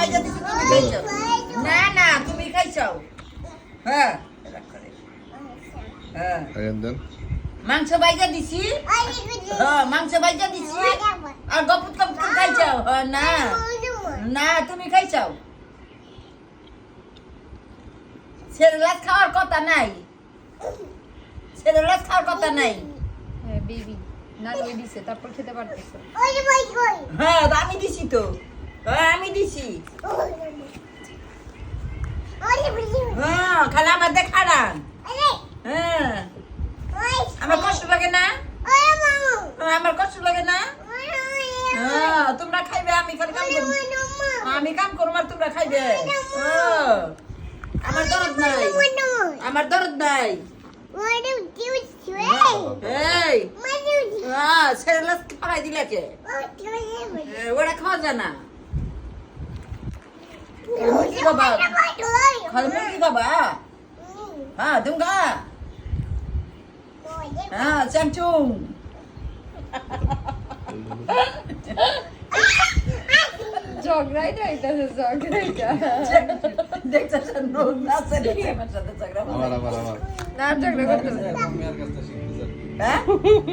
বাইজা দিছি তুমি খাইছো? না না তুমি খাইছো। হ্যাঁ। হ্যাঁ। মাংস বাইজা দিছি। হ্যাঁ মাংস বাইজা দিছি। আর গপুত গপুত খাইছো? হ্যাঁ, না। না তুমি খাইছো? সেরেলাস খাওয়ার কথা নাই। সেরেলাস খাওয়ার কথা নাই। হ্যাঁ বেবি। নাড়িয়ে দিছে তারপর খেতে পারতেছে। হ্যাঁ আমি দিছি তো। আমি দিছি। হ্যাঁ খালা আমার দেখা রান হ্যাঁ। আমার কষ্ট লাগে না? হ্যাঁ, আমার কষ্ট লাগে না? হ্যাঁ তোমরা খাইবে আমি খালি কাম করব। আমি কাম করব আর তোমরা খাইবে। হ্যাঁ, আমার দরদ নাই। আমার দরদ নাই। এই। হ্যাঁ সেরেলাস খাওয়াই দিলে কে? ওরা খাওয়া যায় না। মুরগি খাবা খালি মুরগি খাবা হ্যাঁ দুঙ্গা হ্যাঁ চ্যাংচুং ঝগড়াই না এটা ঝগড়াইটা দেখছিস নোট আছে দেখি আমার সাথে ঝগড়া Aman aman aman. না ঝগড়া করতে Meğer gazetesi güzel. হ্যাঁ